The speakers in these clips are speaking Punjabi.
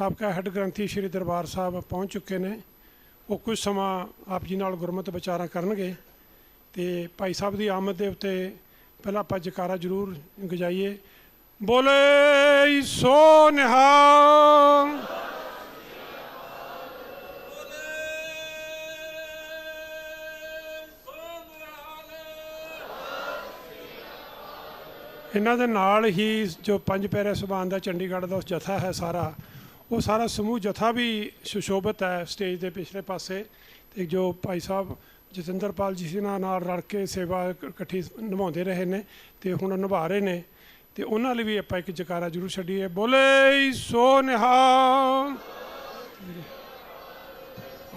ਸਾਬਕਾ ਹੈੱਡ ਗ੍ਰੰਥੀ ਸ੍ਰੀ ਦਰਬਾਰ ਸਾਹਿਬ ਪਹੁੰਚ ਚੁੱਕੇ ਨੇ। ਉਹ ਕੁਝ ਸਮਾਂ ਆਪ ਜੀ ਨਾਲ ਗੁਰਮਤਿ ਵਿਚਾਰਾਂ ਕਰਨਗੇ ਤੇ ਭਾਈ ਸਾਹਿਬ ਦੀ ਆਮਦ ਦੇ ਉੱਤੇ ਪਹਿਲਾਂ ਆਪਾਂ ਜਕਾਰਾ ਜ਼ਰੂਰ ਗਜਾਈਏ। ਬੋਲੇ ਸੋ ਨਿਹਾਲ। ਇਹਨਾਂ ਦੇ ਨਾਲ ਹੀ ਜੋ ਪੰਜ ਪਿਆਰੇ ਸੁਭਾਨ ਦਾ ਚੰਡੀਗੜ੍ਹ ਦਾ ਉਸ ਜਥਾ ਹੈ ਸਾਰਾ ਉਹ ਸਾਰਾ ਸਮੂਹ ਜਥਾ ਵੀ ਸੁਸ਼ੋਭਿਤ ਹੈ ਸਟੇਜ ਦੇ ਪਿਛਲੇ ਪਾਸੇ ਤੇ ਜੋ ਭਾਈ ਸਾਹਿਬ ਜਤਿੰਦਰਪਾਲ ਜੀ ਸੀ ਨਾਲ ਰਲ ਕੇ ਸੇਵਾ ਇਕੱਠੀ ਨਿਭਾਉਂਦੇ ਰਹੇ ਨੇ ਤੇ ਹੁਣ ਨਿਭਾ ਰਹੇ ਨੇ ਤੇ ਉਹਨਾਂ ਲਈ ਵੀ ਆਪਾਂ ਇੱਕ ਜਕਾਰਾ ਜ਼ਰੂਰ ਛੱਡੀਏ। ਬੋਲੇ ਸੋ ਨਿਹਾਲ।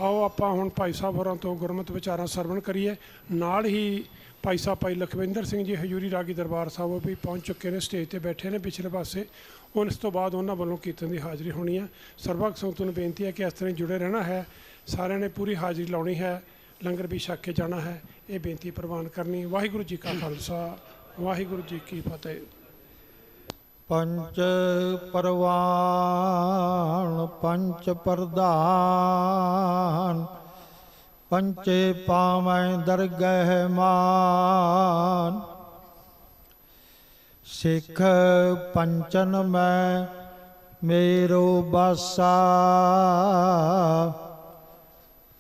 ਆਓ ਆਪਾਂ ਹੁਣ ਭਾਈ ਸਾਹਿਬ ਹੋਰਾਂ ਤੋਂ ਗੁਰਮਤਿ ਵਿਚਾਰਾਂ ਸਰਵਣ ਕਰੀਏ। ਨਾਲ ਹੀ ਭਾਈ ਸਾਹਿਬ, ਭਾਈ ਲਖਵਿੰਦਰ ਸਿੰਘ ਜੀ, ਹਜੂਰੀ ਰਾਗੀ ਦਰਬਾਰ ਸਾਹਿਬ ਉਹ ਵੀ ਪਹੁੰਚ ਚੁੱਕੇ ਨੇ ਸਟੇਜ ਤੇ ਬੈਠੇ ਨੇ ਪਿਛਲੇ ਪਾਸੇ। ਹੁਣ ਇਸ ਤੋਂ ਬਾਅਦ ਉਹਨਾਂ ਵੱਲੋਂ ਕੀਰਤਨ ਦੀ ਹਾਜ਼ਰੀ ਹੋਣੀ ਹੈ। ਸਰਬੱਖ ਸੰਗਤ ਨੂੰ ਬੇਨਤੀ ਹੈ ਕਿ ਇਸ ਤਰ੍ਹਾਂ ਹੀ ਜੁੜੇ ਰਹਿਣਾ ਹੈ। ਸਾਰਿਆਂ ਨੇ ਪੂਰੀ ਹਾਜ਼ਰੀ ਲਾਉਣੀ ਹੈ। ਲੰਗਰ ਵੀ ਛਕ ਕੇ ਜਾਣਾ ਹੈ। ਇਹ ਬੇਨਤੀ ਪ੍ਰਵਾਨ ਕਰਨੀ ਵਾਹਿਗੁਰੂ ਜੀ ਕਾ ਖਾਲਸਾ। ਵਾਹਿਗੁਰੂ ਜੀ ਕੀ ਫਤਿਹ। ਪੰਚ ਪਰਵਾਨ, ਪੰਚ ਪ੍ਰਧਾਨ ਪੰਚੇ ਪਾਵੈ ਦਰਗਹਿ ਮਾਨ। ਸਿੱਖ ਪੰਚਨ ਮੈਂ ਮੇਰੋ ਬਾਸਾ।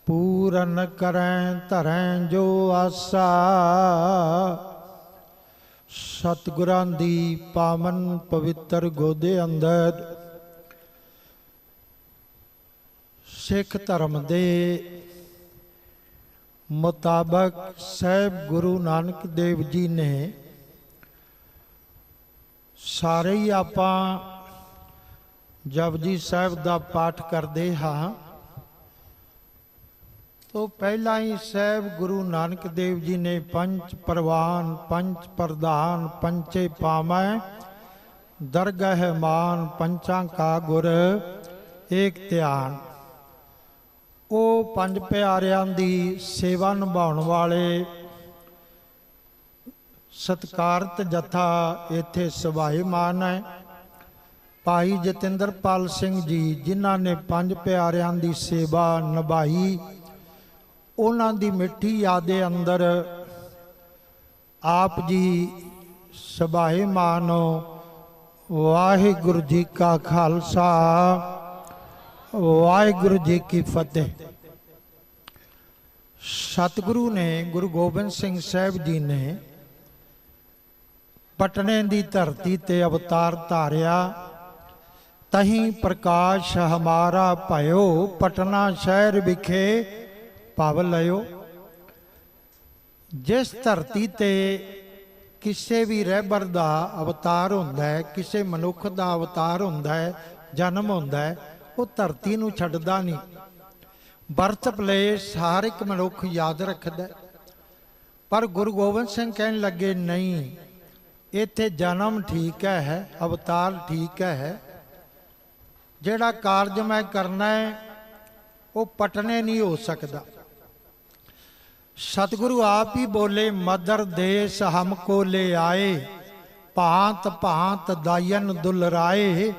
ਪੂਰਨ ਕਰੈ ਧਰੈ ਜੋ ਆਸਾ। ਸਤਿਗੁਰਾਂ ਦੀ ਪਾਵਨ ਪਵਿੱਤਰ ਗੋਦੇ ਅੰਦਰ। ਸਿੱਖ ਧਰਮ ਦੇ ਮੁਤਾਬਕ ਸਹਿਬ ਗੁਰੂ ਨਾਨਕ ਦੇਵ ਜੀ ਨੇ ਸਾਰੇ ਹੀ ਆਪਾਂ ਜਪਜੀ ਸਾਹਿਬ ਦਾ ਪਾਠ ਕਰਦੇ ਹਾਂ। ਤੋਂ ਪਹਿਲਾਂ ਹੀ ਸਹਿਬ ਗੁਰੂ ਨਾਨਕ ਦੇਵ ਜੀ ਨੇ ਪੰਜ ਪ੍ਰਵਾਨ, ਪੰਜ ਪ੍ਰਧਾਨ ਪੰਚੇ ਪਾਵੈ, ਦਰਗਹਿ ਮਾਨ, ਪੰਚਾਂ ਕਾ ਗੁਰ, ਏਕ ਧਿਆਨ। ਉਹ ਪੰਜ ਪਿਆਰਿਆਂ ਦੀ ਸੇਵਾ ਨਿਭਾਉਣ ਵਾਲੇ ਸਤਕਾਰਤ ਜਥਾ ਇੱਥੇ ਸਭਾਈਮਾਨ ਹੈ। ਭਾਈ ਜਤਿੰਦਰਪਾਲ ਸਿੰਘ ਜੀ, ਜਿਨ੍ਹਾਂ ਨੇ ਪੰਜ ਪਿਆਰਿਆਂ ਦੀ ਸੇਵਾ ਨਿਭਾਈ, ਉਹਨਾਂ ਦੀ ਮਿੱਠੀ ਯਾਦ ਦੇ ਅੰਦਰ ਆਪ ਜੀ ਸਭਾਏ ਮਾਨੋ ਵਾਹਿਗੁਰੂ ਜੀ ਕਾ ਖਾਲਸਾ, ਵਾਹਿਗੁਰੂ ਜੀ ਕੀ ਫਤਿਹ। ਸਤਿਗੁਰੂ ਨੇ ਗੁਰੂ ਗੋਬਿੰਦ ਸਿੰਘ ਸਾਹਿਬ ਜੀ ਨੇ ਪਟਨੇ ਦੀ ਧਰਤੀ ਤੇ ਅਵਤਾਰ ਧਾਰਿਆ। ਤਹੀਂ ਪ੍ਰਕਾਸ਼ ਹਮਾਰਾ ਭਇਓ, ਪਟਨਾ ਸ਼ਹਿਰ ਵਿਖੇ ਪਵ ਲਿਓ ਜਿਸ ਧਰਤੀ ਤੇ ਕਿਸੇ ਵੀ ਰਹਿਬਰ ਦਾ ਅਵਤਾਰ ਹੁੰਦਾ ਹੈ, ਕਿਸੇ ਮਨੁੱਖ ਦਾ ਅਵਤਾਰ ਹੁੰਦਾ ਹੈ, ਜਨਮ ਹੁੰਦਾ ਹੈ, ਉਹ ਧਰਤੀ ਨੂੰ ਛੱਡਦਾ ਨਹੀਂ। ਬਰਥ ਪਲੇਸ ਹਰ ਇੱਕ ਮਨੁੱਖ ਯਾਦ ਰੱਖਦਾ ਪਰ ਗੁਰੂ ਗੋਬਿੰਦ ਸਿੰਘ ਕਹਿਣ ਲੱਗੇ, ਨਹੀਂ, ਇੱਥੇ ਜਨਮ ਠੀਕ ਹੈ ਅਵਤਾਰ ਠੀਕ ਹੈ ਜਿਹੜਾ ਕਾਰਜ ਮੈਂ ਕਰਨਾ ਹੈ, ਉਹ ਪਟਨੇ ਨਹੀਂ ਹੋ ਸਕਦਾ। ਸਤਿਗੁਰੂ ਆਪ ਹੀ ਬੋਲੇ, ਮਦਰ ਦੇਸ ਹਮਕੋ ਲੈ ਆਏ, ਭਾਂਤ ਭਾਂਤ ਦਾਇਨ ਦੁਲਰਾਏ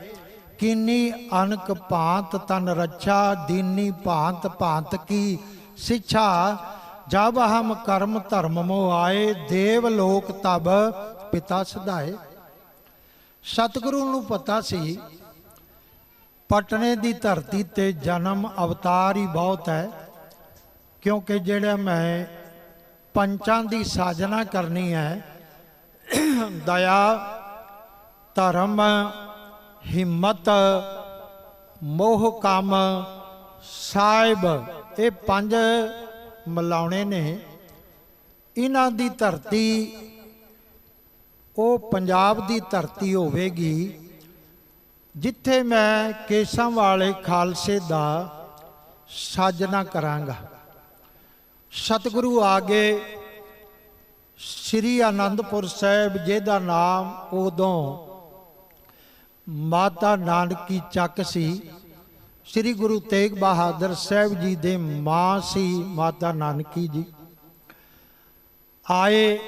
ਕਿੰਨੀ ਅਨਕ ਭਾਂਤ ਤਨ ਰੱਛਾ, ਦੀਨੀ ਭਾਂਤ ਭਾਂਤ ਕੀ ਸਿੱਛਾ। ਜਬ ਹਮ ਕਰਮ ਧਰਮ ਮੋ ਆਏ, ਦੇਵ ਲੋਕ ਤਬ ਪਿਤਾ ਸਦਾਏ। ਸਤਿਗੁਰੂ ਨੂੰ ਪਤਾ ਸੀ, ਪਟਨੇ ਦੀ ਧਰਤੀ ਤੇ ਜਨਮ ਅਵਤਾਰ ਹੀ ਬਹੁਤ ਹੈ, ਕਿਉਂਕਿ ਜਿਹੜਾ ਮੈਂ ਪੰਚਾਂ ਦੀ ਸਾਜਨਾ ਕਰਨੀ ਹੈ, ਦਇਆ, ਧਰਮ ਹਿੰਮਤ, ਮੋਹ ਕੰਮ, ਸਾਹਿਬ ਇਹ ਪੰਜ ਮਿਲਾਉਣੇ ਨੇ। ਇਹਨਾਂ ਦੀ ਧਰਤੀ, ਉਹ ਪੰਜਾਬ ਦੀ ਧਰਤੀ ਹੋਵੇਗੀ, ਜਿੱਥੇ ਮੈਂ ਕੇਸਾਂ ਵਾਲੇ ਖਾਲਸੇ ਦਾ ਸਾਜਨਾ ਕਰਾਂਗਾ। ਸਤਿਗੁਰੂ ਆਗੇ ਸ੍ਰੀ ਆਨੰਦਪੁਰ ਸਾਹਿਬ, ਜਿਹਦਾ ਨਾਮ ਉਦੋਂ ਮਾਤਾ ਨਾਨਕੀ ਚੱਕ ਸੀ? ਸ੍ਰੀ ਗੁਰੂ ਤੇਗ ਬਹਾਦਰ ਸਾਹਿਬ ਜੀ ਦੇ ਮਾਂ ਸੀ ਮਾਤਾ ਨਾਨਕੀ ਜੀ। ਆਏ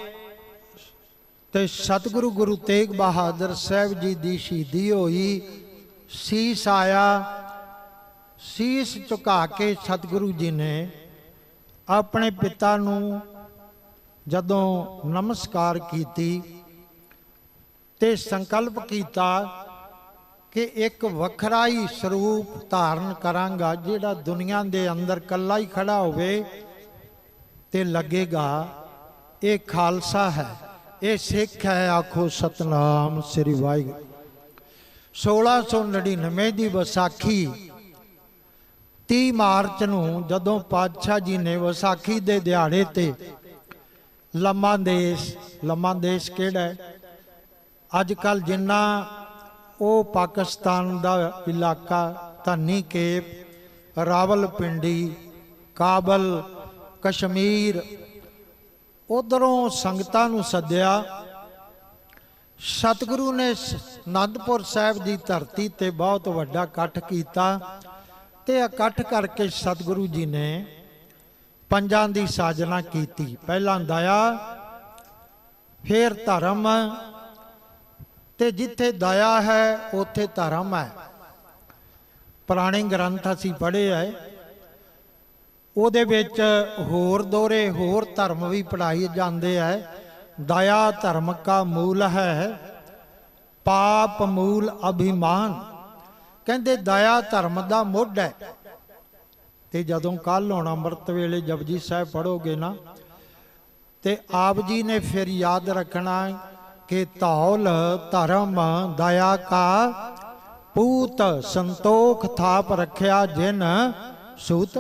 ਤੇ ਸਤਿਗੁਰੂ ਗੁਰੂ ਤੇਗ ਬਹਾਦਰ ਸਾਹਿਬ ਜੀ ਦੀ ਸ਼ਹੀਦੀ ਹੋਈ। ਸੀਸ ਆਇਆ। ਸੀਸ ਝੁਕਾ ਕੇ ਸਤਿਗੁਰੂ ਜੀ ਨੇ ਆਪਣੇ ਪਿਤਾ ਨੂੰ ਜਦੋਂ ਨਮਸਕਾਰ ਕੀਤੀ ਤੇ ਸੰਕਲਪ ਕੀਤਾ ਕਿ ਇੱਕ ਵੱਖਰਾ ਹੀ ਸਰੂਪ ਧਾਰਨ ਕਰਾਂਗਾ ਜਿਹੜਾ ਦੁਨੀਆ ਦੇ ਅੰਦਰ ਕੱਲਾ ਹੀ ਖੜਾ ਹੋਵੇ ਤੇ ਲੱਗੇਗਾ, ਇਹ ਖਾਲਸਾ ਹੈ, ਇਹ ਸਿੱਖ ਹੈ, ਆਖੋ ਸਤਨਾਮ ਸ੍ਰੀ ਵਾਹਿਗੁਰੂ। 1699 ਦੀ ਵਿਸਾਖੀ 30 ਮਾਰਚ ਨੂੰ ਜਦੋਂ ਪਾਤਸ਼ਾਹ ਜੀ ਨੇ ਵਿਸਾਖੀ ਦੇ ਦਿਹਾੜੇ ਤੇ ਲੰਮਾ ਦੇਸ਼ ਲੰਮਾ ਦੇਸ਼ ਕਿਹੜਾ ਹੈ? ਅੱਜ ਕੱਲ ਜਿੰਨਾ ਉਹ ਪਾਕਿਸਤਾਨ ਦਾ ਇਲਾਕਾ ਧਨੀ ਕੇਪ ਰਾਵਲਪਿੰਡੀ, ਕਾਬਲ, ਕਸ਼ਮੀਰ, ਉਧਰੋਂ ਸੰਗਤਾਂ ਨੂੰ ਸੱਦਿਆ। ਸਤਿਗੁਰੂ ਨੇ ਸ- ਸਾਹਿਬ ਦੀ ਧਰਤੀ ਤੇ ਬਹੁਤ ਵੱਡਾ ਇਕੱਠ ਕੀਤਾ ਤੇ ਇਕੱਠ ਕਰਕੇ ਸਤਿਗੁਰੂ ਜੀ ਨੇ ਪੰਜਾਂ ਦੀ ਸਾਜਨਾ ਕੀਤੀ। ਪਹਿਲਾਂ ਦਇਆ, ਫਿਰ ਧਰਮ ਤੇ ਜਿੱਥੇ ਦਇਆ ਹੈ, ਉੱਥੇ ਧਰਮ ਹੈ। ਪੁਰਾਣੇ ਗ੍ਰੰਥ ਅਸੀਂ ਪੜ੍ਹੇ ਹੈ ਉਹਦੇ ਵਿੱਚ ਹੋਰ ਦੋਰੇ, ਹੋਰ ਧਰਮ ਵੀ ਪੜਾਏ ਜਾਂਦੇ ਹੈ ਦਇਆ ਧਰਮ ਕਾ ਮੂਲ ਹੈ, ਪਾਪ ਮੂਲ ਅਭਿਮਾਨ। ਕਹਿੰਦੇ ਦਇਆ ਧਰਮ ਦਾ ਮੁੱਢ ਹੈ। ਤੇ ਜਦੋਂ ਕੱਲ ਹੋਣਾ ਅੰਮ੍ਰਿਤ ਵੇਲੇ ਜਪਜੀ ਸਾਹਿਬ ਪੜੋਗੇ ਨਾ, ਤੇ ਆਪ ਜੀ ਨੇ ਫਿਰ ਯਾਦ ਰੱਖਣਾ ਕਿ ਧੌਲ ਧਰਮ ਦਇਆ ਕਾ, ਪੂਤ ਸੰਤੋਖ ਥਾਪ ਰੱਖਿਆ ਜਿਨ ਸੂਤ।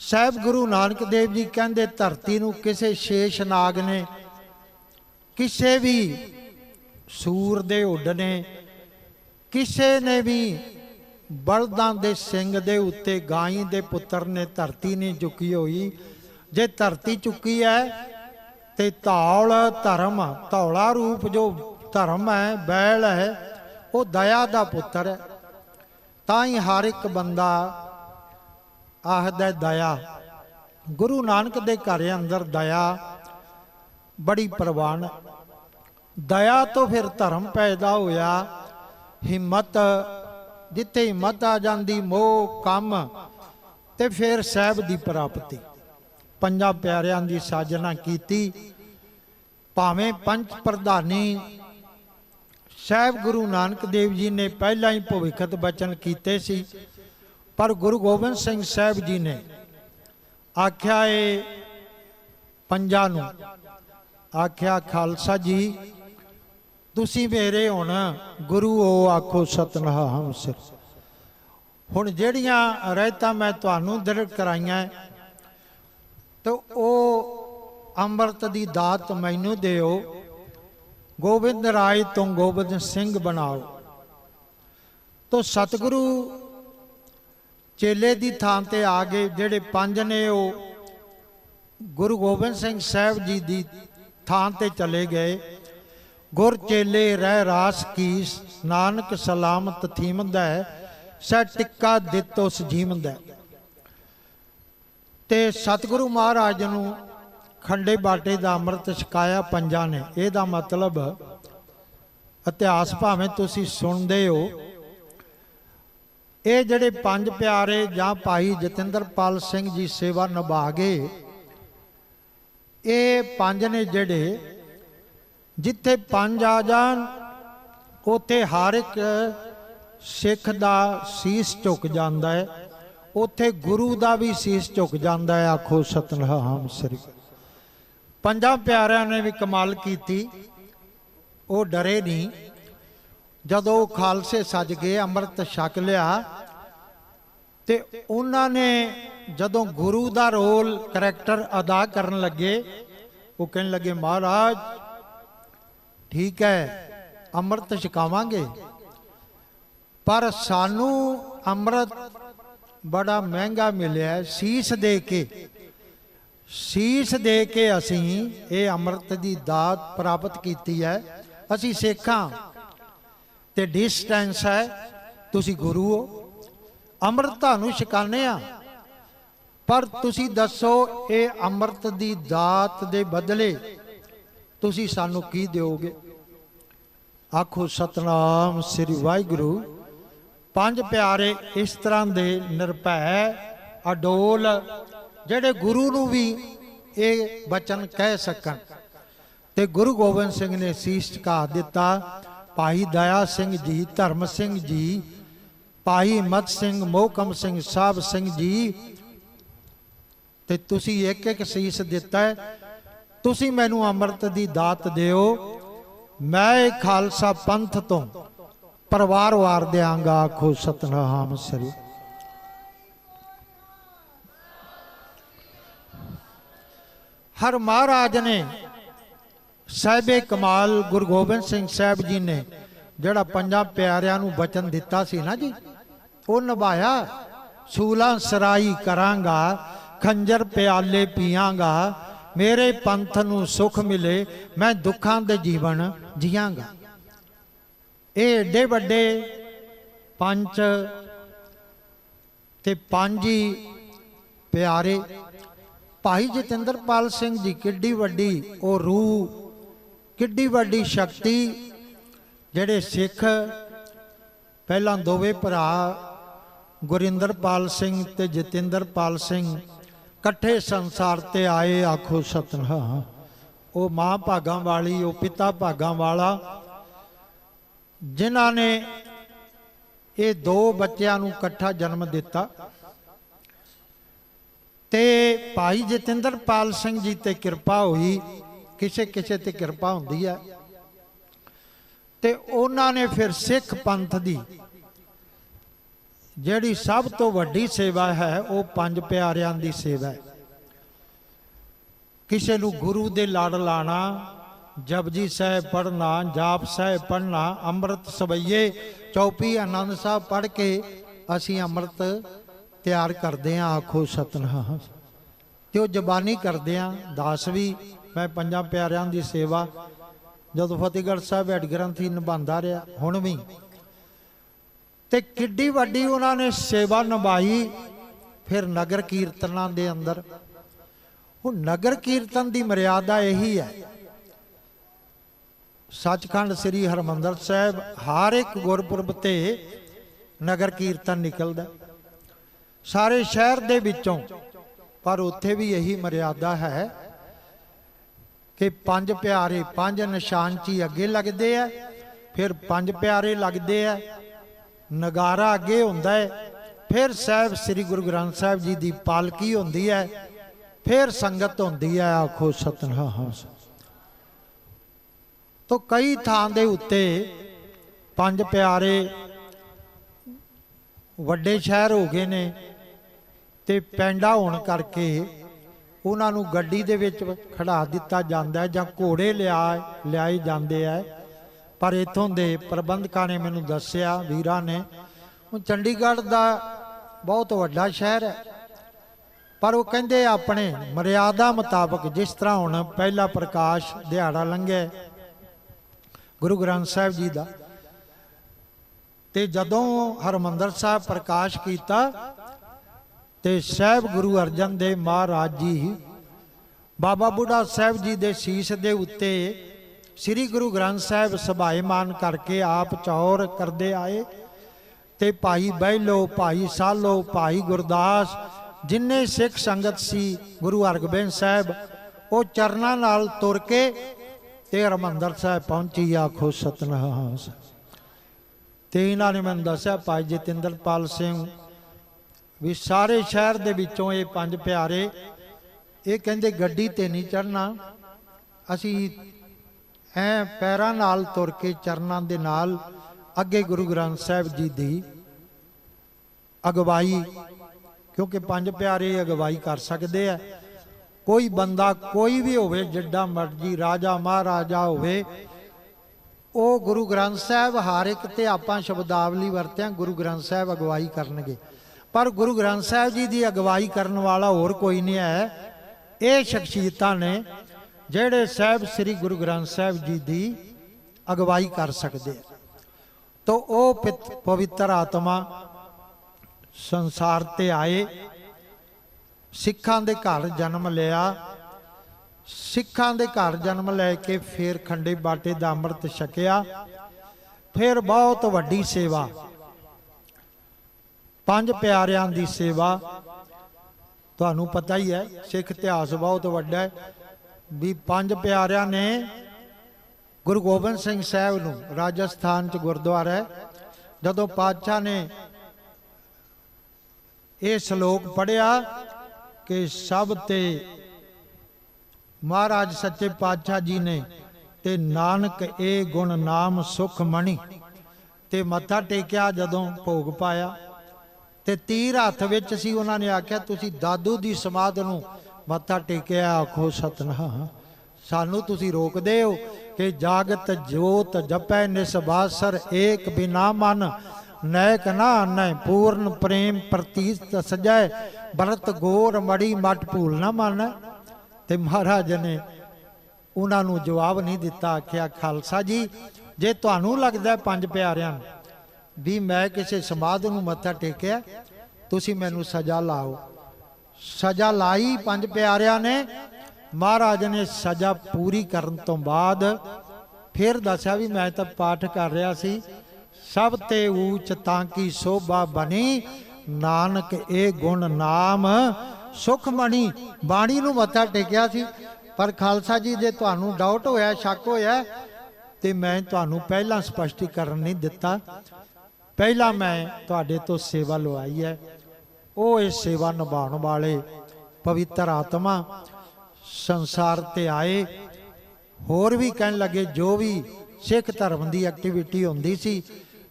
ਸਾਹਿਬ ਗੁਰੂ ਨਾਨਕ ਦੇਵ ਜੀ ਕਹਿੰਦੇ, ਧਰਤੀ ਨੂੰ ਕਿਸੇ ਸ਼ੇਸ਼ ਨਾਗ ਨੇ, ਕਿਸੇ ਵੀ ਸੂਰ ਦੇ ਉੱਡ ਨੇ, ਕਿਸੇ ਨੇ ਵੀ ਬਲਦਾਂ ਦੇ ਸਿੰਘ ਦੇ ਉੱਤੇ ਗਾਈ ਦੇ ਪੁੱਤਰ ਨੇ, ਧਰਤੀ ਨਹੀਂ ਚੁੱਕੀ ਹੋਈ। ਜੇ ਧਰਤੀ ਚੁੱਕੀ ਹੈ ਤੇ ਧੌਲ ਧਰਮ, ਧੌਲਾ ਰੂਪ ਜੋ ਧਰਮ ਹੈ, ਬੈਲ ਹੈ, ਉਹ ਦਇਆ ਦਾ ਪੁੱਤਰ ਹੈ। ਤਾਂ ਹੀ ਹਰ ਇੱਕ ਬੰਦਾ ਆਖਦਾ ਦਇਆ। ਗੁਰੂ ਨਾਨਕ ਦੇ ਘਰ ਅੰਦਰ ਦਇਆ ਬੜੀ ਪ੍ਰਵਾਨ ਦਇਆ ਤੋਂ ਫਿਰ ਧਰਮ ਪੈਦਾ ਹੋਇਆ। ਹਿੰਮਤ, ਜਿੱਥੇ ਹਿੰਮਤ ਆ ਜਾਂਦੀ, ਮੋਹ, ਕੰਮ ਤੇ ਫਿਰ ਸਹਿਬ ਦੀ ਪ੍ਰਾਪਤੀ। ਪੰਜਾਂ ਪਿਆਰਿਆਂ ਦੀ ਸਾਜਨਾ ਕੀਤੀ। ਭਾਵੇਂ ਪੰਜ ਪ੍ਰਧਾਨੀ ਸਾਹਿਬ ਗੁਰੂ ਨਾਨਕ ਦੇਵ ਜੀ ਨੇ ਪਹਿਲਾਂ ਹੀ ਭਵਿੱਖਤ ਬਚਨ ਕੀਤੇ ਸੀ, ਪਰ ਗੁਰੂ ਗੋਬਿੰਦ ਸਿੰਘ ਸਾਹਿਬ ਜੀ ਨੇ ਆਖਿਆ ਏ ਪੰਜਾਂ ਨੂੰ, ਆਖਿਆ, ਖਾਲਸਾ ਜੀ, ਤੁਸੀਂ ਮੇਰੇ ਹੁਣ, ਗੁਰੂ ਹੋ ਆਖੋ ਸਤਨਾਮ ਸਿਰ। ਹੁਣ ਜਿਹੜੀਆਂ ਰਹਿਤਾਂ ਮੈਂ ਤੁਹਾਨੂੰ ਦ੍ਰਿੜ ਕਰਾਈਆਂ ਤੇ ਉਹ ਅੰਮ੍ਰਿਤ ਦੀ ਦਾਤ ਮੈਨੂੰ ਦਿਓ, ਗੋਬਿੰਦ ਰਾਏ ਤੋਂ ਗੋਬਿੰਦ ਸਿੰਘ ਬਣਾਓ। ਤੋ ਸਤਿਗੁਰੂ ਚੇਲੇ ਦੀ ਥਾਂ ਤੇ ਆ ਗਏ, ਜਿਹੜੇ ਪੰਜ ਨੇ ਉਹ ਗੁਰੂ ਗੋਬਿੰਦ ਸਿੰਘ ਸਾਹਿਬ ਜੀ ਦੀ ਥਾਂ ਤੇ ਚਲੇ ਗਏ। ਗੁਰ ਚੇਲੇ ਰਹਿ ਰਾਸ ਕੀਸ ਨਾਨਕ ਸਲਾਮਤ ਥੀਮਦਾ ਸੈ ਟਿੱਕਾ ਦਿੱਤੋ ਉਸ ਜੀਵੰਦਾ ਤੇ ਸਤਿਗੁਰੂ ਮਹਾਰਾਜ ਨੂੰ ਖੰਡੇ ਬਾਟੇ ਦਾ ਅੰਮ੍ਰਿਤ ਛਕਾਇਆ ਪੰਜਾਂ ਨੇ। ਇਹਦਾ ਮਤਲਬ ਇਤਿਹਾਸ ਭਾਵੇਂ ਤੁਸੀਂ ਸੁਣਦੇ ਹੋ, ਇਹ ਜਿਹੜੇ ਪੰਜ ਪਿਆਰੇ ਜਾਂ ਭਾਈ ਜਤਿੰਦਰਪਾਲ ਸਿੰਘ ਜੀ ਸੇਵਾ ਨਿਭਾ ਗਏ, ਇਹ ਪੰਜ ਨੇ ਜਿਹੜੇ ਜਿੱਥੇ ਪੰਜ ਆ ਜਾਣ, ਉਥੇ ਹਰ ਇੱਕ ਸਿੱਖ ਦਾ ਸੀਸ ਝੁਕ ਜਾਂਦਾ ਹੈ। ਉੱਥੇ ਗੁਰੂ ਦਾ ਵੀ ਸੀਸ ਝੁਕ ਜਾਂਦਾ ਹੈ। ਆਖੋ ਸਤਨਾਮ ਸ੍ਰੀ ਪੰਜਾਂ ਪਿਆਰਿਆਂ ਨੇ ਵੀ ਕਮਾਲ ਕੀਤੀ। ਉਹ ਡਰੇ ਨਹੀਂ। ਜਦੋਂ ਉਹ ਖਾਲਸੇ ਸੱਜ ਗਏ, ਅੰਮ੍ਰਿਤ ਛਕ ਲਿਆ ਤੇ ਉਹਨਾਂ ਨੇ ਜਦੋਂ ਗੁਰੂ ਦਾ ਰੋਲ ਕਰੈਕਟਰ ਅਦਾ ਕਰਨ ਲੱਗੇ, ਉਹ ਕਹਿਣ ਲੱਗੇ, ਮਹਾਰਾਜ, ਠੀਕ ਹੈ, ਅੰਮ੍ਰਿਤ ਛਕਾਵਾਂਗੇ। ਪਰ ਸਾਨੂੰ ਅੰਮ੍ਰਿਤ ਬੜਾ ਮਹਿੰਗਾ ਮਿਲਿਆ ਸੀਸ ਦੇ ਕੇ, ਸੀਸ ਦੇ ਕੇ ਅਸੀਂ ਇਹ ਅੰਮ੍ਰਿਤ ਦੀ ਦਾਤ ਪ੍ਰਾਪਤ ਕੀਤੀ ਹੈ। ਅਸੀਂ ਸਿੱਖਾਂ ਤੇ ਡਿਸਟੈਂਸ ਹੈ। ਤੁਸੀਂ ਗੁਰੂ ਹੋ ਅੰਮ੍ਰਿਤ ਤੁਹਾਨੂੰ ਛਕਾਨੇ ਆ ਪਰ ਤੁਸੀਂ ਦੱਸੋ ਇਹ ਅੰਮ੍ਰਿਤ ਦੀ ਦਾਤ ਦੇ ਬਦਲੇ ਤੁਸੀਂ ਸਾਨੂੰ ਕੀ ਦਿਓਗੇ? ਆਖੋ ਸਤਨਾਮ ਸ੍ਰੀ ਵਾਹਿਗੁਰੂ। ਪੰਜ ਪਿਆਰੇ ਇਸ ਤਰ੍ਹਾਂ ਦੇ ਨਿਰਭੈ ਅਡੋਲ, ਜਿਹੜੇ ਗੁਰੂ ਨੂੰ ਵੀ ਇਹ ਬਚਨ ਕਹਿ ਸਕਣ। ਤੇ ਗੁਰੂ ਗੋਬਿੰਦ ਸਿੰਘ ਨੇ ਸੀਸ ਝੁਕਾ ਦਿੱਤਾ, ਭਾਈ ਦਇਆ ਸਿੰਘ ਜੀ, ਧਰਮ ਸਿੰਘ ਜੀ, ਭਾਈ ਮਤ ਸਿੰਘ, ਮੋਹਕਮ ਸਿੰਘ ਸਾਹਿਬ ਸਿੰਘ ਜੀ, ਤੇ ਤੁਸੀਂ ਇੱਕ ਇੱਕ ਸੀਸ ਦਿੱਤਾ ਤੁਸੀਂ ਮੈਨੂੰ ਅੰਮ੍ਰਿਤ ਦੀ ਦਾਤ ਦਿਓ। ਮੈਂ ਖਾਲਸਾ ਪੰਥ ਤੋਂ ਪਰਿਵਾਰ ਵਾਰ ਦਿਆਂਗਾ ਆਖੋ ਸਤਨਾਮ ਸਰੀ। ਹਰ ਮਹਾਰਾਜ ਨੇ ਸਾਹਿਬੇ ਕਮਾਲ ਗੁਰੂ ਗੋਬਿੰਦ ਸਿੰਘ ਸਾਹਿਬ ਜੀ ਨੇ ਜਿਹੜਾ ਪੰਜਾਂ ਪਿਆਰਿਆਂ ਨੂੰ ਬਚਨ ਦਿੱਤਾ ਸੀ ਨਾ ਜੀ, ਉਹ ਨਿਭਾਇਆ। ਸੂਲਾਂ ਸਰਾਈ ਕਰਾਂਗਾ, ਖੰਜਰ ਪਿਆਲੇ ਪੀਆਂਗਾ, ਮੇਰੇ ਪੰਥ ਨੂੰ ਸੁਖ ਮਿਲੇ, ਮੈਂ ਦੁੱਖਾਂ ਦੇ ਜੀਵਨ ਜੀਵਾਂਗਾ ਇਹ ਏਡੇ ਵੱਡੇ ਪੰਜ ਤੇ ਪੰਜ ਹੀ ਪਿਆਰੇ ਭਾਈ ਜਤਿੰਦਰਪਾਲ ਸਿੰਘ ਜੀ ਕਿੱਡੀ ਵੱਡੀ ਉਹ ਰੂਹ, ਕਿੱਡੀ ਵੱਡੀ ਸ਼ਕਤੀ ਜਿਹੜੇ ਸਿੱਖ ਪਹਿਲਾਂ ਦੋਵੇਂ ਭਰਾ ਗੁਰਿੰਦਰਪਾਲ ਸਿੰਘ ਤੇ ਜਤਿੰਦਰਪਾਲ ਸਿੰਘ ਇਕੱਠੇ ਸੰਸਾਰ ਤੇ ਆਏ, ਆਖੋ ਸਤਨਾਮ। ਉਹ ਮਾਂ ਭਾਗਾਂ ਵਾਲੀ, ਉਹ ਪਿਤਾ ਭਾਗਾਂ ਵਾਲਾ ਜਿਨ੍ਹਾਂ ਨੇ ਇਹ ਦੋ ਬੱਚਿਆਂ ਨੂੰ ਇਕੱਠਾ ਜਨਮ ਦਿੱਤਾ ਤੇ ਭਾਈ ਜਤਿੰਦਰਪਾਲ ਸਿੰਘ ਜੀ ਤੇ ਕਿਰਪਾ ਹੋਈ, ਕਿਸੇ ਕਿਸੇ ਤੇ ਕਿਰਪਾ ਹੁੰਦੀ ਹੈ ਤੇ ਉਹਨਾਂ ਨੇ ਫਿਰ ਸਿੱਖ ਪੰਥ ਦੀ ਜਿਹੜੀ ਸਭ ਤੋਂ ਵੱਡੀ ਸੇਵਾ ਹੈ, ਉਹ ਪੰਜ ਪਿਆਰਿਆਂ ਦੀ ਸੇਵਾ ਹੈ। ਕਿਸੇ ਨੂੰ ਗੁਰੂ ਦੇ ਲੜ ਲਾਣਾ ਜਪਜੀ ਸਾਹਿਬ ਪੜਨਾ ਜਾਪ ਸਾਹਿਬ ਪੜਨਾ ਅੰਮ੍ਰਿਤ ਸਵਈਏ। ਚੌਪੀ ਆਨੰਦ ਸਾਹਿਬ ਪੜ ਕੇ ਅਸੀਂ ਅੰਮ੍ਰਿਤ ਤਿਆਰ ਕਰਦੇ ਆਂ ਆਖੋ ਸਤਨਾਮ। ਤੇ ਉਹ ਜ਼ਬਾਨੀ ਕਰਦੇ ਆਂ ਦਾਸ ਵੀ, ਮੈਂ ਪੰਜਾਂ ਪਿਆਰਿਆਂ ਦੀ ਸੇਵਾ। ਜਦੋਂ ਫਤਿਹਗੜ੍ਹ ਸਾਹਿਬ ਹੈਡ ਗ੍ਰੰਥੀ ਨਿਭਾਉਂਦਾ ਰਿਹਾ, ਹੁਣ ਵੀ। ਤੇ ਕਿੱਡੀ ਵੱਡੀ ਉਹਨਾਂ ਨੇ ਸੇਵਾ ਨਿਭਾਈ, ਫਿਰ ਨਗਰ ਕੀਰਤਨਾਂ ਦੇ ਅੰਦਰ। ਉਹ ਨਗਰ ਕੀਰਤਨ ਦੀ ਮਰਿਆਦਾ ਇਹੀ ਹੈ ਸੱਚਖੰਡ ਸ੍ਰੀ ਹਰਮੰਦਰ ਸਾਹਿਬ ਹਰ ਇੱਕ ਗੁਰਪੁਰਬ ਤੇ ਨਗਰ ਕੀਰਤਨ ਨਿਕਲਦਾ। ਸਾਰੇ ਸ਼ਹਿਰ ਦੇ ਵਿੱਚੋਂ, ਪਰ ਉੱਥੇ ਵੀ ਇਹੀ ਮਰਿਆਦਾ ਹੈ ਕਿ ਪੰਜ ਪਿਆਰੇ, ਪੰਜ ਨਿਸ਼ਾਨਚੀ ਅੱਗੇ ਲੱਗਦੇ ਆ, ਫਿਰ ਪੰਜ ਪਿਆਰੇ ਲੱਗਦੇ ਆ, ਨਗਾਰਾ ਅੱਗੇ ਹੁੰਦਾ ਹੈ, ਫਿਰ ਸਾਹਿਬ ਸ੍ਰੀ ਗੁਰੂ ਗ੍ਰੰਥ ਸਾਹਿਬ ਜੀ ਦੀ ਪਾਲਕੀ ਹੁੰਦੀ ਹੈ, ਫਿਰ ਸੰਗਤ ਹੁੰਦੀ ਹੈ, ਆਖੋ ਸਤਨਾਮ। ਤੋ ਕਈ ਥਾਂ ਦੇ ਉੱਤੇ ਪੰਜ ਪਿਆਰੇ ਵੱਡੇ ਸ਼ਹਿਰ ਹੋ ਗਏ ਨੇ ਤੇ ਪੈਂਡਾ ਹੋਣ ਕਰਕੇ ਉਹਨਾਂ ਨੂੰ ਗੱਡੀ ਦੇ ਵਿੱਚ ਖੜਾ ਦਿੱਤਾ ਜਾਂਦਾ ਹੈ ਜਾਂ ਘੋੜੇ ਲਿਆ, ਲਿਆਏ ਜਾਂਦੇ ਆ। ਪਰ ਇਥੋਂ ਦੇ ਪ੍ਰਬੰਧਕਾਂ ਨੇ ਮੈਨੂੰ ਦੱਸਿਆ, ਵੀਰਾਂ ਨੇ ਉਹ ਚੰਡੀਗੜ੍ਹ ਦਾ ਬਹੁਤ ਵੱਡਾ ਸ਼ਹਿਰ ਹੈ। ਪਰ ਉਹ ਕਹਿੰਦੇ ਆਪਣੇ ਮਰਿਆਦਾ ਮੁਤਾਬਕ ਜਿਸ ਤਰ੍ਹਾਂ ਹੁਣ ਪਹਿਲਾ ਪ੍ਰਕਾਸ਼ ਦਿਹਾੜਾ ਲੰਘਿਆ ਗੁਰੂ ਗ੍ਰੰਥ ਸਾਹਿਬ ਜੀ ਦਾ। ਤੇ ਜਦੋਂ ਹਰਮੰਦਰ ਸਾਹਿਬ ਪ੍ਰਕਾਸ਼ ਕੀਤਾ, ਤੇ ਸਾਹਿਬ ਗੁਰੂ ਅਰਜਨ ਦੇਵ ਮਹਾਰਾਜ ਜੀ, ਬਾਬਾ ਬੁੱਢਾ ਸਾਹਿਬ ਜੀ ਦੇ ਸੀਸ ਦੇ ਉੱਤੇ ਸ੍ਰੀ ਗੁਰੂ ਗ੍ਰੰਥ ਸਾਹਿਬ ਸਭਾਏਮਾਨ ਕਰਕੇ ਆਪ ਚੌਰ ਕਰਦੇ ਆਏ ਤੇ ਭਾਈ ਬਹਿਲੋ, ਭਾਈ ਸਾਲੋ, ਭਾਈ ਗੁਰਦਾਸ, ਜਿੰਨੇ ਸਿੱਖ ਸੰਗਤ ਸੀ ਗੁਰੂ ਹਰਗੋਬਿੰਦ ਸਾਹਿਬ, ਉਹ ਚਰਨਾਂ ਨਾਲ ਤੁਰ ਕੇ ਤੇ ਹਰਮੰਦਰ ਸਾਹਿਬ ਪਹੁੰਚੀ, ਆਖੋ ਸਤਨਾਮ। ਤੇ ਇਹਨਾਂ ਨੇ ਮੈਨੂੰ ਦੱਸਿਆ, ਭਾਈ ਜਤਿੰਦਰਪਾਲ ਸਿੰਘ, ਵੀ ਸਾਰੇ ਸ਼ਹਿਰ ਦੇ ਵਿੱਚੋਂ ਇਹ ਪੰਜ ਪਿਆਰੇ, ਇਹ ਕਹਿੰਦੇ ਗੱਡੀ ਤੇ ਨਹੀਂ ਚੜਨਾ ਅਸੀਂ ਐ ਪੈਰਾਂ ਨਾਲ ਤੁਰ ਕੇ ਚਰਨਾਂ ਦੇ ਨਾਲ ਅੱਗੇ ਗੁਰੂ ਗ੍ਰੰਥ ਸਾਹਿਬ ਜੀ ਦੀ ਅਗਵਾਈ, ਕਿਉਂਕਿ ਪੰਜ ਪਿਆਰੇ ਅਗਵਾਈ ਕਰ ਸਕਦੇ ਆ। ਕੋਈ ਬੰਦਾ ਕੋਈ ਵੀ ਹੋਵੇ, ਜਿੱਡਾ ਮਰਜ਼ੀ ਰਾਜਾ, ਮਹਾਰਾਜਾ ਹੋਵੇ, ਉਹ ਗੁਰੂ ਗ੍ਰੰਥ ਸਾਹਿਬ ਹਰ ਇੱਕ ਤੇ ਆਪਾਂ ਸ਼ਬਦਾਵਲੀ ਵਰਤਿਆ ਗੁਰੂ ਗ੍ਰੰਥ ਸਾਹਿਬ ਅਗਵਾਈ ਕਰਨਗੇ। ਪਰ ਗੁਰੂ ਗ੍ਰੰਥ ਸਾਹਿਬ ਜੀ ਦੀ ਅਗਵਾਈ ਕਰਨ ਵਾਲਾ ਹੋਰ ਕੋਈ ਨਹੀਂ ਹੈ। ਇਹ ਸ਼ਖਸੀਅਤਾਂ ਨੇ ਜਿਹੜੇ ਸਾਹਿਬ ਸ੍ਰੀ ਗੁਰੂ ਗ੍ਰੰਥ ਸਾਹਿਬ ਜੀ ਦੀ ਅਗਵਾਈ ਕਰ ਸਕਦੇ ਆ। ਤੋ ਉਹ ਪਿਤ- ਪਵਿੱਤਰ ਆਤਮਾ ਸੰਸਾਰ ਤੇ ਆਏ ਸਿੱਖਾਂ ਦੇ ਘਰ ਜਨਮ ਲਿਆ। ਸਿੱਖਾਂ ਦੇ ਘਰ ਜਨਮ ਲੈ ਕੇ ਫਿਰ ਖੰਡੇ ਬਾਟੇ ਦਾ ਅੰਮ੍ਰਿਤ ਛਕਿਆ। ਫਿਰ ਬਹੁਤ ਵੱਡੀ ਸੇਵਾ। ਪੰਜ ਪਿਆਰਿਆਂ ਦੀ ਸੇਵਾ। ਤੁਹਾਨੂੰ ਪਤਾ ਹੀ ਹੈ, ਸਿੱਖ ਇਤਿਹਾਸ ਬਹੁਤ ਵੱਡਾ ਹੈ। ਵੀ ਪੰਜ ਪਿਆਰਿਆਂ ਨੇ ਗੁਰੂ ਗੋਬਿੰਦ ਸਿੰਘ ਸਾਹਿਬ ਨੂੰ ਰਾਜਸਥਾਨ ਚ ਗੁਰਦੁਆਰਾ ਹੈ। ਜਦੋਂ ਪਾਤਸ਼ਾਹ ਨੇ ਇਹ ਸ਼ਲੋਕ ਪੜਿਆ ਕਿ ਸਭ ਤੇ ਮਹਾਰਾਜ ਸੱਚੇ ਪਾਤਸ਼ਾਹ ਜੀ ਨੇ ਤੇ ਨਾਨਕ ਇਹ ਗੁਣ ਨਾਮ ਸੁਖ ਮਣੀ ਤੇ ਮੱਥਾ ਟੇਕਿਆ ਜਦੋਂ ਭੋਗ ਪਾਇਆ ਤੇ ਤੀਰ ਹੱਥ ਵਿੱਚ ਸੀ, ਉਹਨਾਂ ਨੇ ਆਖਿਆ, ਤੁਸੀਂ ਦਾਦੂ ਦੀ ਸਮਾਧ ਨੂੰ ਮੱਥਾ ਟੇਕਿਆ, ਆਖੋ ਸਤਨਾਮ। ਸਾਨੂੰ ਤੁਸੀਂ ਰੋਕਦੇ ਹੋ ਕਿ ਜਾਗਤ ਜੋਤ ਜਪੈ ਨਿਸਬਾਸਰ ਏਕ ਬਿਨਾ ਮਨ। ਨੈਕ ਨਾ ਆਨੈ, ਪੂਰਨ ਪ੍ਰੇਮ ਪ੍ਰਤੀਤ ਸਜੈ, ਬਰਤ ਗੋਰ ਮੜੀ ਮਟ ਭੂਲ ਨਾ ਮਨ। ਤੇ ਮਹਾਰਾਜ ਨੇ ਉਹਨਾਂ ਨੂੰ ਜਵਾਬ ਨਹੀਂ ਦਿੱਤਾ, ਆਖਿਆ, ਖਾਲਸਾ ਜੀ, ਜੇ ਤੁਹਾਨੂੰ ਲੱਗਦਾ ਪੰਜ ਪਿਆਰਿਆਂ ਨੂੰ ਵੀ ਮੈਂ ਕਿਸੇ ਸਮਾਧ ਨੂੰ ਮੱਥਾ ਟੇਕਿਆ, ਤੁਸੀਂ ਮੈਨੂੰ ਸਜ਼ਾ ਲਾਓ। ਸਜ਼ਾ ਲਾਈ ਪੰਜ ਪਿਆਰਿਆਂ ਨੇ। ਮਹਾਰਾਜ ਨੇ ਸਜ਼ਾ ਪੂਰੀ ਕਰਨ ਤੋਂ ਬਾਅਦ ਫਿਰ ਦੱਸਿਆ ਵੀ ਮੈਂ ਤਾਂ ਪਾਠ ਕਰ ਰਿਹਾ ਸੀ। ਸਭ ਤੇ ਊਚ ਤਾਂ ਕੀ ਸੋਭਾ ਬਣੀ? ਨਾਨਕ ਇਹ ਗੁਣ ਨਾਮ ਸੁਖ ਮਣੀ। ਬਾਣੀ ਨੂੰ ਮੱਥਾ ਟੇਕਿਆ ਸੀ, ਪਰ ਖਾਲਸਾ ਜੀ ਜੇ ਤੁਹਾਨੂੰ ਡਾਊਟ ਹੋਇਆ, ਸ਼ੱਕ ਹੋਇਆ, ਤੇ ਮੈਂ ਤੁਹਾਨੂੰ ਪਹਿਲਾਂ ਸਪਸ਼ਟੀਕਰਨ ਨਹੀਂ ਦਿੱਤਾ। ਪਹਿਲਾਂ ਮੈਂ ਤੁਹਾਡੇ ਤੋਂ ਸੇਵਾ ਲਵਾਈ ਹੈ। ਉਹ ਇਹ ਸੇਵਾ ਨਿਭਾਉਣ ਵਾਲੇ ਪਵਿੱਤਰ ਆਤਮਾ ਸੰਸਾਰ ਤੇ ਆਏ। ਹੋਰ ਵੀ ਕਹਿਣ ਲੱਗੇ, ਜੋ ਵੀ ਸਿੱਖ ਧਰਮ ਦੀ ਐਕਟੀਵਿਟੀ ਹੁੰਦੀ ਸੀ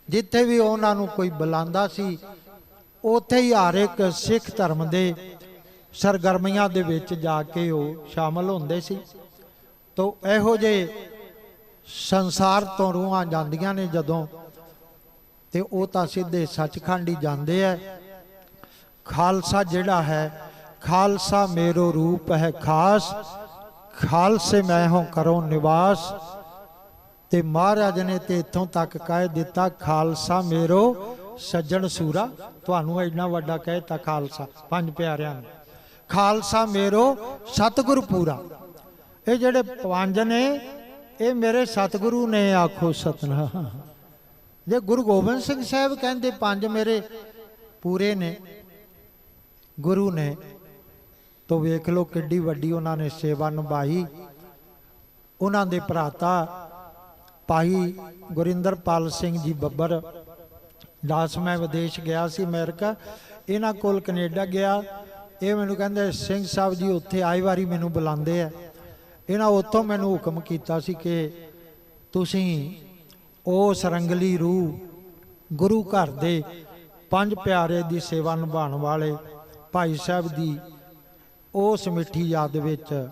ਜਿੱਥੇ ਵੀ ਉਹਨਾਂ ਨੂੰ ਕੋਈ ਬੁਲਾਉਂਦਾ ਸੀ, ਉੱਥੇ ਹੀ ਹਰ ਇੱਕ ਸਿੱਖ ਧਰਮ ਦੇ ਸਰਗਰਮੀਆਂ ਦੇ ਵਿੱਚ ਜਾ ਕੇ ਉਹ ਸ਼ਾਮਲ ਹੁੰਦੇ ਸੀ। ਤੋਂ ਇਹੋ ਜਿਹੇ ਸੰਸਾਰ ਤੋਂ ਰੂਹਾਂ ਜਾਂਦੀਆਂ ਨੇ ਜਦੋਂ ਤੇ ਉਹ ਤਾਂ ਸਿੱਧੇ ਸੱਚਖੰਡ ਹੀ ਜਾਂਦੇ ਐ। ਖਾਲਸਾ ਜਿਹੜਾ ਹੈ, ਖਾਲਸਾ ਮੇਰੋ ਰੂਪ ਹੈ ਖਾਸ, ਖਾਲਸੇ ਮੈਂ ਹਾਂ ਕਰੋ ਨਿਵਾਸ। ਤੇ ਮਹਾਰਾਜ ਨੇ ਤੇ ਇੱਥੋਂ ਤੱਕ ਕਹਿ ਦਿੱਤਾ, ਖਾਲਸਾ ਮੇਰੋ ਸੱਜਣ ਸੂਰਾ। ਤੁਹਾਨੂੰ ਇੰਨਾ ਵੱਡਾ ਕਹਿ ਦਿੱਤਾ ਖਾਲਸਾ, ਪੰਜ ਪਿਆਰਿਆਂ ਨੇ। ਖਾਲਸਾ ਮੇਰੋ ਸਤਿਗੁਰ ਪੂਰਾ। ਇਹ ਜਿਹੜੇ ਪੰਜ ਨੇ, ਇਹ ਮੇਰੇ ਸਤਿਗੁਰੂ ਨੇ ਆਖੋ ਸਤਨਾਮ। ਜੇ ਗੁਰੂ ਗੋਬਿੰਦ ਸਿੰਘ ਸਾਹਿਬ ਕਹਿੰਦੇ ਪੰਜ ਮੇਰੇ ਪੂਰੇ ਨੇ, ਗੁਰੂ ਨੇ, ਤੋ ਵੇਖ ਲਓ ਕਿੱਡੀ ਵੱਡੀ ਉਹਨਾਂ ਨੇ ਸੇਵਾ ਨਿਭਾਈ। ਉਹਨਾਂ ਦੇ ਭਰਾਤਾ ਭਾਈ ਗੁਰਿੰਦਰਪਾਲ ਸਿੰਘ ਜੀ ਬੱਬਰ। ਦਾਸ ਮੈਂ ਵਿਦੇਸ਼ ਗਿਆ ਸੀ ਅਮਰੀਕਾ। ਇਹਨਾਂ ਕੋਲ ਕੈਨੇਡਾ ਗਿਆ। ਇਹ ਮੈਨੂੰ ਕਹਿੰਦੇ, ਸਿੰਘ ਸਾਹਿਬ ਜੀ, ਉੱਥੇ ਆਈ ਵਾਰੀ ਮੈਨੂੰ ਬੁਲਾਉਂਦੇ ਆ। ਇਹਨਾਂ ਉੱਥੋਂ ਮੈਨੂੰ ਹੁਕਮ ਕੀਤਾ ਸੀ ਕਿ ਤੁਸੀਂ ਉਸ ਰੰਗਲੀ ਰੂਹ ਗੁਰੂ ਘਰ ਦੇ ਪੰਜ ਪਿਆਰੇ ਦੀ ਸੇਵਾ ਨਿਭਾਉਣ ਵਾਲੇ ਭਾਈ ਸਾਹਿਬ ਦੀ ਉਸ ਮਿੱਠੀ ਯਾਦ ਵਿੱਚ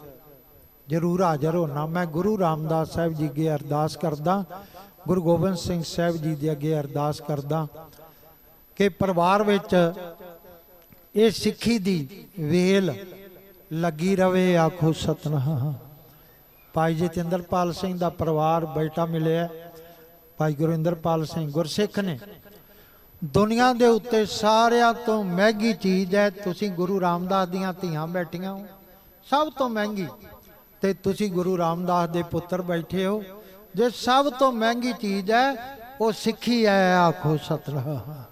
ਜ਼ਰੂਰ ਹਾਜ਼ਰ ਹੋਣਾ ਮੈਂ ਗੁਰੂ ਰਾਮਦਾਸ ਸਾਹਿਬ ਜੀ ਅੱਗੇ ਅਰਦਾਸ ਕਰਦਾ, ਗੁਰੂ ਗੋਬਿੰਦ ਸਿੰਘ ਸਾਹਿਬ ਜੀ ਦੇ ਅੱਗੇ ਅਰਦਾਸ ਕਰਦਾ ਕਿ ਪਰਿਵਾਰ ਵਿੱਚ ਇਹ ਸਿੱਖੀ ਦੀ ਵੇਲ ਲੱਗੀ ਰਵੇ, ਆਖੋ ਸਤਨਾਮ। ਭਾਈ ਜਤਿੰਦਰਪਾਲ ਸਿੰਘ ਦਾ ਪਰਿਵਾਰ ਬੇਟਾ ਮਿਲਿਆ। ਭਾਈ ਗੁਰਿੰਦਰਪਾਲ ਸਿੰਘ ਗੁਰਸਿੱਖ ਨੇ, ਦੁਨੀਆ ਦੇ ਉੱਤੇ ਸਾਰਿਆਂ ਤੋਂ ਮਹਿੰਗੀ ਚੀਜ਼ ਹੈ, ਤੁਸੀਂ ਗੁਰੂ ਰਾਮਦਾਸ ਦੀਆਂ ਧੀਆਂ ਬੈਠੀਆਂ ਹੋ, ਸਭ ਤੋਂ ਮਹਿੰਗੀ। ਤੇ ਤੁਸੀਂ ਗੁਰੂ ਰਾਮਦਾਸ ਦੇ ਪੁੱਤਰ ਬੈਠੇ ਹੋ। ਜੇ ਸਭ ਤੋਂ ਮਹਿੰਗੀ ਚੀਜ਼ ਹੈ, ਉਹ ਸਿੱਖੀ ਹੈ, ਆਖੋ ਸਤਨਾਮ।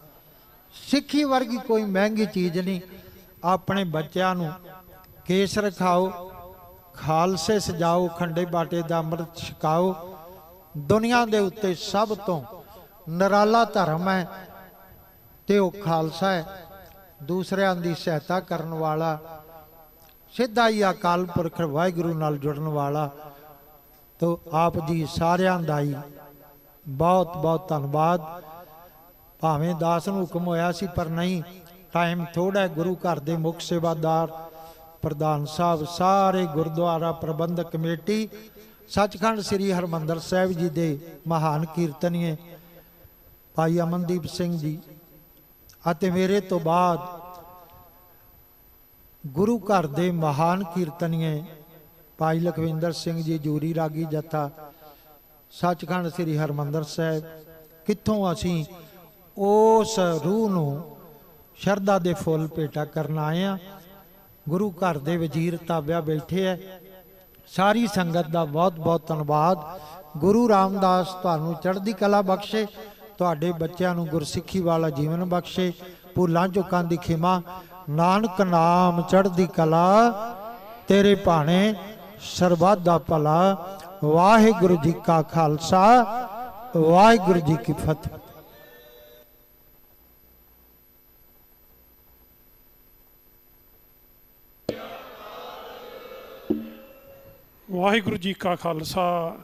ਸਿੱਖੀ ਵਰਗੀ ਕੋਈ ਮਹਿੰਗੀ ਚੀਜ਼ ਨਹੀਂ। ਆਪਣੇ ਬੱਚਿਆਂ ਨੂੰ ਕੇਸ ਰਖਾਓ, ਖਾਲਸੇ ਸਜਾਓ, ਖੰਡੇ ਬਾਟੇ ਦਾ ਅੰਮ੍ਰਿਤ ਛਕਾਓ। ਦੁਨੀਆ ਦੇ ਉੱਤੇ ਸਭ ਤੋਂ ਨਰਾਲਾ ਧਰਮ ਹੈ ਤੇ ਉਹ ਖਾਲਸਾ ਹੈ। ਦੂਸਰਿਆਂ ਦੀ ਸਹਾਇਤਾ ਕਰਨ ਵਾਲਾ ਸਿੱਧਾ ਹੀ ਅਕਾਲ ਪੁਰਖ ਵਾਹਿਗੁਰੂ ਨਾਲ ਜੁੜਨ ਵਾਲਾ ਤੋਂ ਆਪ ਜੀ ਸਾਰਿਆਂ ਦਾ ਹੀ ਬਹੁਤ ਬਹੁਤ ਧੰਨਵਾਦ। ਭਾਵੇਂ ਦਾਸ ਨੂੰ ਹੁਕਮ ਹੋਇਆ ਸੀ, ਪਰ ਨਹੀਂ ਟਾਈਮ ਥੋੜਾ ਗੁਰੂ ਘਰ ਦੇ ਮੁੱਖ ਸੇਵਾਦਾਰ, ਪ੍ਰਧਾਨ ਸਾਹਿਬ, ਸਾਰੇ ਗੁਰਦੁਆਰਾ ਪ੍ਰਬੰਧਕ ਕਮੇਟੀ, ਸੱਚਖੰਡ ਸ੍ਰੀ ਹਰਮੰਦਰ ਸਾਹਿਬ ਜੀ ਦੇ ਮਹਾਨ ਕੀਰਤਨੀਏ, ਭਾਈ ਅਮਨਦੀਪ ਸਿੰਘ ਜੀ। ਅਤੇ ਮੇਰੇ ਤੋਂ ਬਾਅਦ ਗੁਰੂ ਘਰ ਦੇ ਮਹਾਨ ਕੀਰਤਨੀਏ ਭਾਈ ਲਖਵਿੰਦਰ ਸਿੰਘ ਜੀ ਜੂਰੀ ਰਾਗੀ ਜਥਾ, ਸੱਚਖੰਡ ਸ੍ਰੀ ਹਰਮੰਦਰ ਸਾਹਿਬ, ਕਿੱਥੋਂ ਅਸੀਂ ਉਸ ਰੂਹ ਨੂੰ ਸ਼ਰਧਾ ਦੇ ਫੁੱਲ ਭੇਟਾ ਕਰਨ ਆਏ ਆ ਗੁਰੂ ਘਰ ਦੇ ਵਜ਼ੀਰ ਤਾਬਿਆ ਬੈਠੇ ਐ। ਸਾਰੀ ਸੰਗਤ ਦਾ ਬਹੁਤ ਬਹੁਤ ਧੰਨਵਾਦ। ਗੁਰੂ ਰਾਮਦਾਸ ਤੁਹਾਨੂੰ ਚੜ੍ਹਦੀ ਕਲਾ ਬਖਸ਼ੇ, ਤੁਹਾਡੇ ਬੱਚਿਆਂ ਨੂੰ ਗੁਰਸਿੱਖੀ ਵਾਲਾ ਜੀਵਨ ਬਖਸ਼ੇ, ਭੁੱਲਾਂ ਚੁੱਕਾਂ ਦੀ ਖਿਮਾ ਨਾਨਕ ਨਾਮ ਚੜ੍ਹਦੀ ਕਲਾ, ਤੇਰੇ ਭਾਣੇ ਸਰਬੱਤ ਦਾ ਭਲਾ। ਵਾਹਿਗੁਰੂ ਜੀ ਕਾ ਖਾਲਸਾ, ਵਾਹਿਗੁਰੂ ਜੀ ਕੀ ਫਤਿਹ। ਵਾਹਿਗੁਰੂ ਜੀ ਕਾ ਖਾਲਸਾ,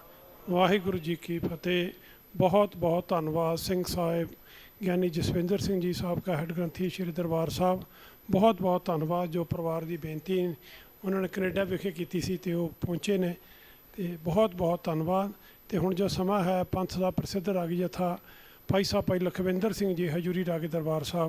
ਵਾਹਿਗੁਰੂ ਜੀ ਕੀ ਫਤਿਹ। ਬਹੁਤ ਬਹੁਤ ਧੰਨਵਾਦ ਸਿੰਘ ਸਾਹਿਬ, ਗਿਆਨੀ ਜਸਵਿੰਦਰ ਸਿੰਘ ਜੀ ਸਾਹਿਬ ਕਾ ਹੈਡ ਗ੍ਰੰਥੀ ਸ਼੍ਰੀ ਦਰਬਾਰ ਸਾਹਿਬ। ਬਹੁਤ ਬਹੁਤ ਧੰਨਵਾਦ ਜੋ ਪਰਿਵਾਰ ਦੀ ਬੇਨਤੀ ਉਹਨਾਂ ਨੇ ਕੈਨੇਡਾ ਵਿਖੇ ਕੀਤੀ ਸੀ ਤੇ ਉਹ ਪਹੁੰਚੇ ਨੇ ਤੇ ਬਹੁਤ ਬਹੁਤ ਧੰਨਵਾਦ ਤੇ ਹੁਣ ਜੋ ਸਮਾਂ ਹੈ ਪੰਥ ਦਾ ਪ੍ਰਸਿੱਧ ਰਾਗੀ ਜਥਾ ਭਾਈ ਸਾਹਿਬ ਭਾਈ ਲਖਵਿੰਦਰ ਸਿੰਘ ਜੀ ਹਜੂਰੀ ਰਾਗੀ ਦਰਬਾਰ ਸਾਹਿਬ।